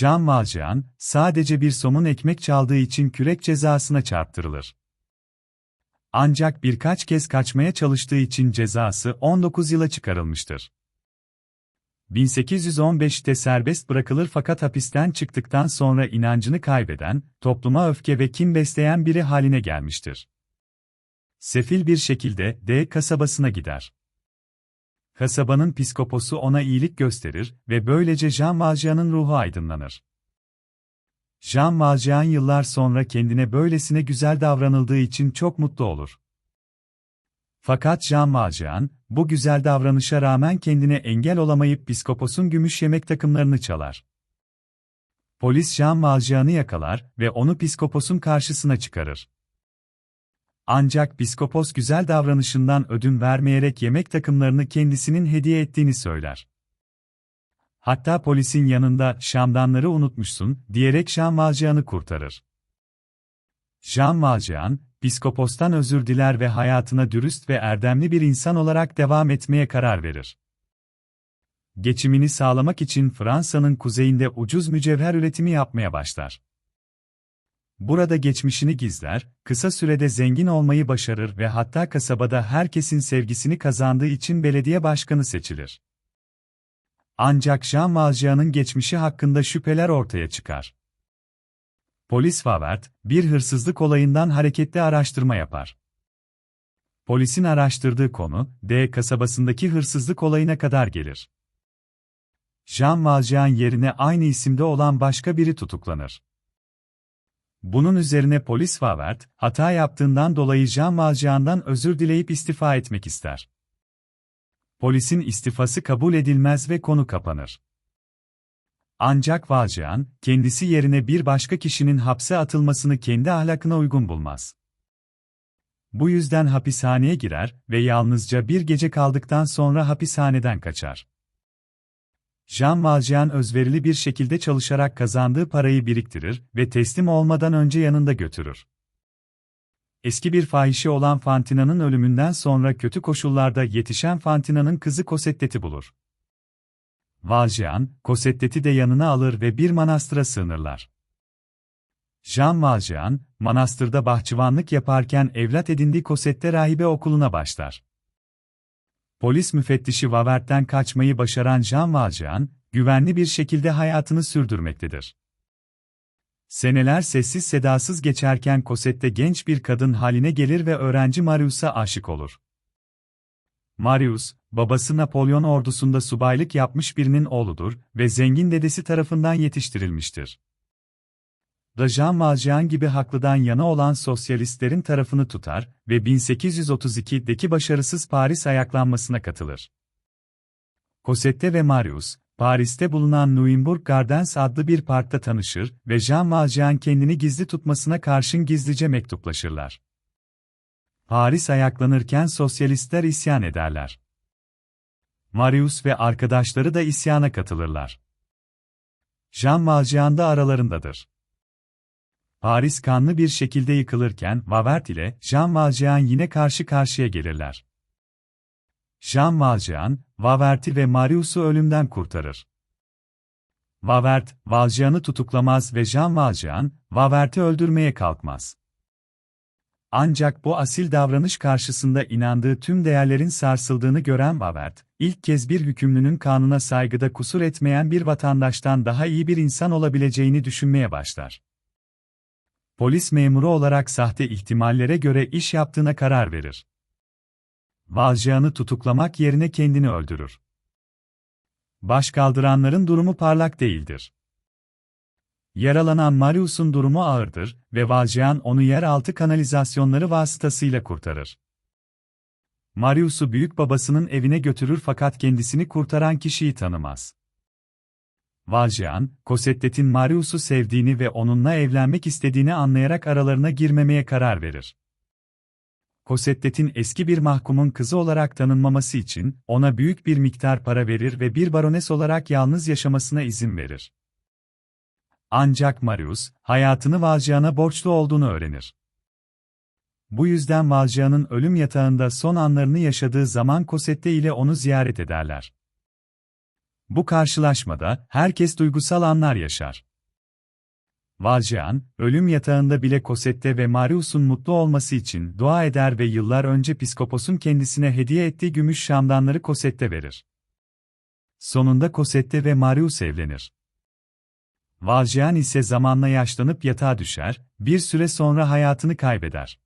Jean Valjean, sadece bir somun ekmek çaldığı için kürek cezasına çarptırılır. Ancak birkaç kez kaçmaya çalıştığı için cezası 19 yıla çıkarılmıştır. 1815'te serbest bırakılır fakat hapisten çıktıktan sonra inancını kaybeden, topluma öfke ve kin besleyen biri haline gelmiştir. Sefil bir şekilde D kasabasına gider. Kasabanın piskoposu ona iyilik gösterir ve böylece Jean Valjean'ın ruhu aydınlanır. Jean Valjean yıllar sonra kendine böylesine güzel davranıldığı için çok mutlu olur. Fakat Jean Valjean, bu güzel davranışa rağmen kendine engel olamayıp piskoposun gümüş yemek takımlarını çalar. Polis Jean Valjean'ı yakalar ve onu piskoposun karşısına çıkarır. Ancak piskopos güzel davranışından ödün vermeyerek yemek takımlarını kendisinin hediye ettiğini söyler. Hatta polisin yanında şamdanları unutmuşsun diyerek Jean Valjean'ı kurtarır. Jean Valjean, piskopostan özür diler ve hayatına dürüst ve erdemli bir insan olarak devam etmeye karar verir. Geçimini sağlamak için Fransa'nın kuzeyinde ucuz mücevher üretimi yapmaya başlar. Burada geçmişini gizler, kısa sürede zengin olmayı başarır ve hatta kasabada herkesin sevgisini kazandığı için belediye başkanı seçilir. Ancak Jean Valjean'ın geçmişi hakkında şüpheler ortaya çıkar. Polis Favert, bir hırsızlık olayından hareketli araştırma yapar. Polisin araştırdığı konu, D kasabasındaki hırsızlık olayına kadar gelir. Jean Valjean yerine aynı isimde olan başka biri tutuklanır. Bunun üzerine polis Favert, hata yaptığından dolayı Jean Valjean'dan özür dileyip istifa etmek ister. Polisin istifası kabul edilmez ve konu kapanır. Ancak Valjean, kendisi yerine bir başka kişinin hapse atılmasını kendi ahlakına uygun bulmaz. Bu yüzden hapishaneye girer ve yalnızca bir gece kaldıktan sonra hapishaneden kaçar. Jean Valjean özverili bir şekilde çalışarak kazandığı parayı biriktirir ve teslim olmadan önce yanında götürür. Eski bir fahişe olan Fantina'nın ölümünden sonra kötü koşullarda yetişen Fantina'nın kızı Cosette'ti bulur. Valjean, Cosette'ti de yanına alır ve bir manastıra sığınırlar. Jean Valjean, manastırda bahçıvanlık yaparken evlat edindiği Cosette rahibe okuluna başlar. Polis müfettişi Vavert'ten kaçmayı başaran Jean Valjean, güvenli bir şekilde hayatını sürdürmektedir. Seneler sessiz sedasız geçerken Cosette genç bir kadın haline gelir ve öğrenci Marius'a aşık olur. Marius, babası Napolyon ordusunda subaylık yapmış birinin oğludur ve zengin dedesi tarafından yetiştirilmiştir. Rajan Valjean gibi haklıdan yana olan sosyalistlerin tarafını tutar ve 1832'deki başarısız Paris ayaklanmasına katılır. Cosette ve Marius, Paris'te bulunan Nuimburg Gardens adlı bir parkta tanışır ve Jean Valjean kendini gizli tutmasına karşın gizlice mektuplaşırlar. Paris ayaklanırken sosyalistler isyan ederler. Marius ve arkadaşları da isyana katılırlar. Jean Valjean da aralarındadır. Paris kanlı bir şekilde yıkılırken Vavert ile Jean Valjean yine karşı karşıya gelirler. Jean Valjean, Vavert'i ve Marius'u ölümden kurtarır. Vavert, Valjean'ı tutuklamaz ve Jean Valjean, Vavert'i öldürmeye kalkmaz. Ancak bu asil davranış karşısında inandığı tüm değerlerin sarsıldığını gören Vavert, ilk kez bir hükümlünün kanuna saygıda kusur etmeyen bir vatandaştan daha iyi bir insan olabileceğini düşünmeye başlar. Polis memuru olarak sahte ihtimallere göre iş yaptığına karar verir. Valjean'ı tutuklamak yerine kendini öldürür. Başkaldıranların durumu parlak değildir. Yaralanan Marius'un durumu ağırdır ve Valjean onu yeraltı kanalizasyonları vasıtasıyla kurtarır. Marius'u büyük babasının evine götürür fakat kendisini kurtaran kişiyi tanımaz. Valjean, Cosette'in Marius'u sevdiğini ve onunla evlenmek istediğini anlayarak aralarına girmemeye karar verir. Cosette'in eski bir mahkumun kızı olarak tanınmaması için ona büyük bir miktar para verir ve bir barones olarak yalnız yaşamasına izin verir. Ancak Marius, hayatını Valjean'a borçlu olduğunu öğrenir. Bu yüzden Valjean'ın ölüm yatağında son anlarını yaşadığı zaman Cosette ile onu ziyaret ederler. Bu karşılaşmada herkes duygusal anlar yaşar. Valjean, ölüm yatağında bile Cosette ve Marius'un mutlu olması için dua eder ve yıllar önce Piskopos'un kendisine hediye ettiği gümüş şamdanları Cosette verir. Sonunda Cosette ve Marius evlenir. Valjean ise zamanla yaşlanıp yatağa düşer, bir süre sonra hayatını kaybeder.